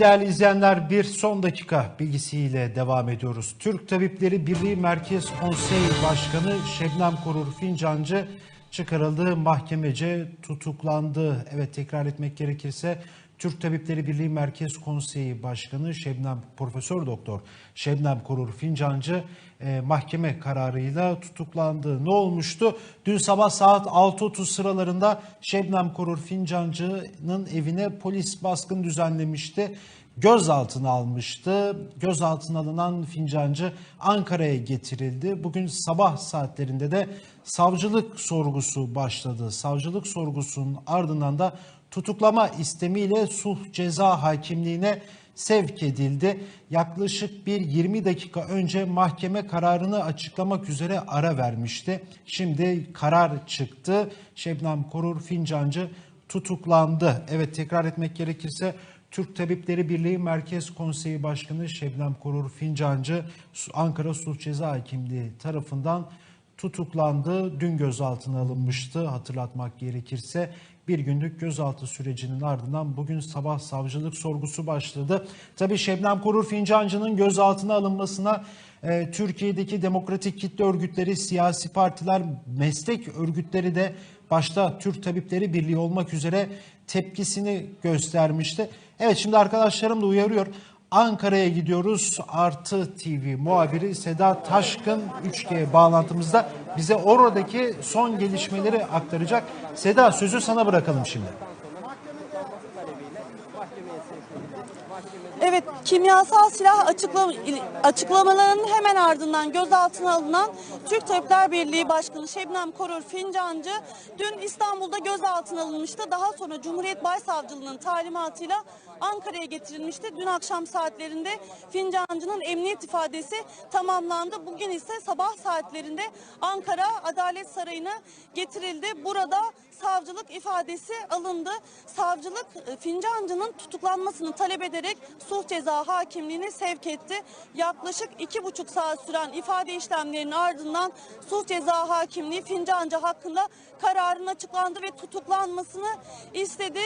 Değerli izleyenler bir son dakika bilgisiyle devam ediyoruz. Türk Tabipleri Birliği Merkez Konsey Başkanı Şebnem Korur Fincancı çıkarıldı, mahkemece tutuklandı. Evet tekrar etmek gerekirse Türk Tabipleri Birliği Merkez Konseyi Başkanı Şebnem Profesör Doktor Şebnem Korur Fincancı e, mahkeme kararıyla tutuklandı. Ne olmuştu? Dün sabah saat 6.30 sıralarında Şebnem Korur Fincancı'nın evine polis baskın düzenlemişti. Gözaltına almıştı. Gözaltına alınan Fincancı Ankara'ya getirildi. Bugün sabah saatlerinde de savcılık sorgusu başladı. Savcılık sorgusunun ardından da tutuklama istemiyle sulh ceza hakimliğine sevk edildi. Yaklaşık bir 20 dakika önce mahkeme kararını açıklamak üzere ara vermişti. Şimdi karar çıktı. Şebnem Korur Fincancı tutuklandı. Evet tekrar etmek gerekirse Türk Tabipleri Birliği Merkez Konseyi Başkanı Şebnem Korur Fincancı Ankara Sulh Ceza Hakimliği tarafından tutuklandı. Dün gözaltına alınmıştı hatırlatmak gerekirse. Bir günlük gözaltı sürecinin ardından bugün sabah savcılık sorgusu başladı. Tabii Şebnem Korur Fincancı'nın gözaltına alınmasına e, Türkiye'deki demokratik kitle örgütleri, siyasi partiler, meslek örgütleri de başta Türk Tabipleri Birliği olmak üzere tepkisini göstermişti. Evet şimdi arkadaşlarım da uyarıyor. Ankara'ya gidiyoruz. Artı TV muhabiri Seda Taşkın 3G bağlantımızda bize oradaki son gelişmeleri aktaracak. Seda sözü sana bırakalım şimdi. Evet, kimyasal silah açıkla, açıklamalarının hemen ardından gözaltına alınan Türk Tabipler Birliği Başkanı Şebnem Korur Fincancı dün İstanbul'da gözaltına alınmıştı. Daha sonra Cumhuriyet Başsavcılığının talimatıyla Ankara'ya getirilmişti. Dün akşam saatlerinde Fincancı'nın emniyet ifadesi tamamlandı. Bugün ise sabah saatlerinde Ankara Adalet Sarayı'na getirildi. Burada savcılık ifadesi alındı. Savcılık e, Fincancı'nın tutuklanmasını talep ederek sulh ceza hakimliğine sevk etti. Yaklaşık iki buçuk saat süren ifade işlemlerinin ardından sulh ceza hakimliği Fincancı hakkında kararın açıklandı ve tutuklanmasını istedi.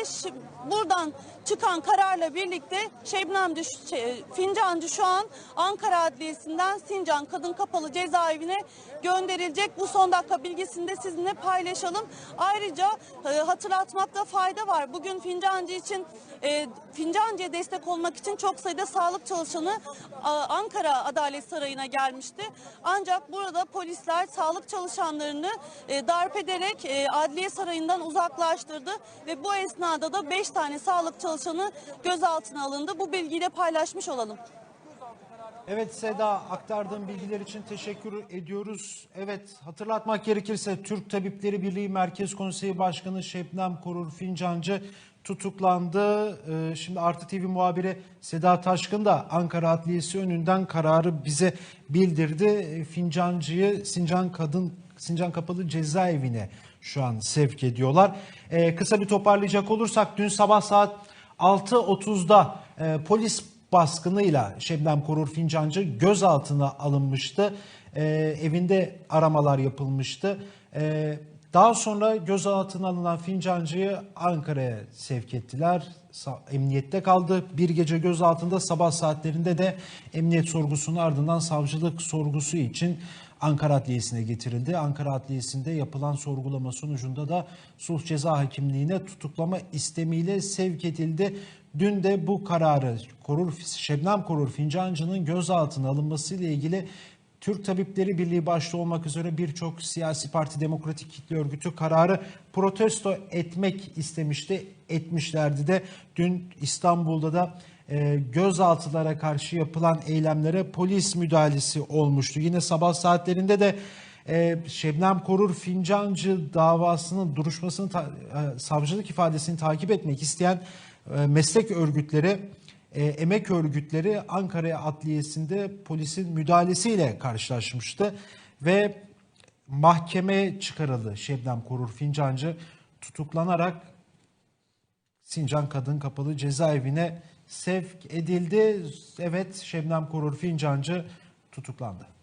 Buradan çıkan kararla birlikte Şebnem Düş- şey, Fincancı şu an Ankara Adliyesi'nden Sincan Kadın Kapalı Cezaevine gönderilecek. Bu son dakika bilgisini de sizinle paylaşalım. Ayrıca e, hatırlatmakta fayda var. Bugün Fincancı için e, Fincancı'ya destek olmak için çok sayıda sağlık çalışanı a, Ankara Adalet Sarayı'na gelmişti. Ancak burada polisler sağlık çalışanlarını e, darp ederek e, Adliye Sarayı'ndan uzaklaştırdı ve bu esnada da 5 tane sağlık çalışanı gözaltına alındı. Bu bilgiyi de paylaşmış olalım. Evet Seda aktardığın bilgiler için teşekkür ediyoruz. Evet hatırlatmak gerekirse Türk Tabipleri Birliği Merkez Konseyi Başkanı Şebnem Korur Fincancı tutuklandı. Ee, Şimdi Artı TV muhabiri Seda Taşkın da Ankara Adliyesi önünden kararı bize bildirdi. Ee, Fincancı'yı Sincan Kadın Sincan Kapalı Cezaevine şu an sevk ediyorlar. Ee, kısa bir toparlayacak olursak dün sabah saat 6.30'da e, polis baskınıyla Şebnem Korur Fincancı gözaltına alınmıştı. Ee, evinde aramalar yapılmıştı. Ee, daha sonra gözaltına alınan Fincancı'yı Ankara'ya sevk ettiler. Emniyette kaldı. Bir gece gözaltında sabah saatlerinde de emniyet sorgusunun ardından savcılık sorgusu için Ankara Adliyesi'ne getirildi. Ankara Adliyesi'nde yapılan sorgulama sonucunda da sulh ceza hakimliğine tutuklama istemiyle sevk edildi. Dün de bu kararı Korur, Şebnem Korur Fincancı'nın gözaltına alınması ile ilgili Türk Tabipleri Birliği başta olmak üzere birçok siyasi parti demokratik kitle örgütü kararı protesto etmek istemişti. Etmişlerdi de dün İstanbul'da da e, gözaltılara karşı yapılan eylemlere polis müdahalesi olmuştu. Yine sabah saatlerinde de e, Şebnem Korur Fincancı davasının duruşmasını ta- e, savcılık ifadesini takip etmek isteyen e, meslek örgütleri e, emek örgütleri Ankara Adliyesi'nde polisin müdahalesiyle karşılaşmıştı ve mahkemeye çıkarıldı Şebnem Korur Fincancı tutuklanarak Sincan Kadın Kapalı Cezaevine sevk edildi. Evet Şebnem Korur Fincancı tutuklandı.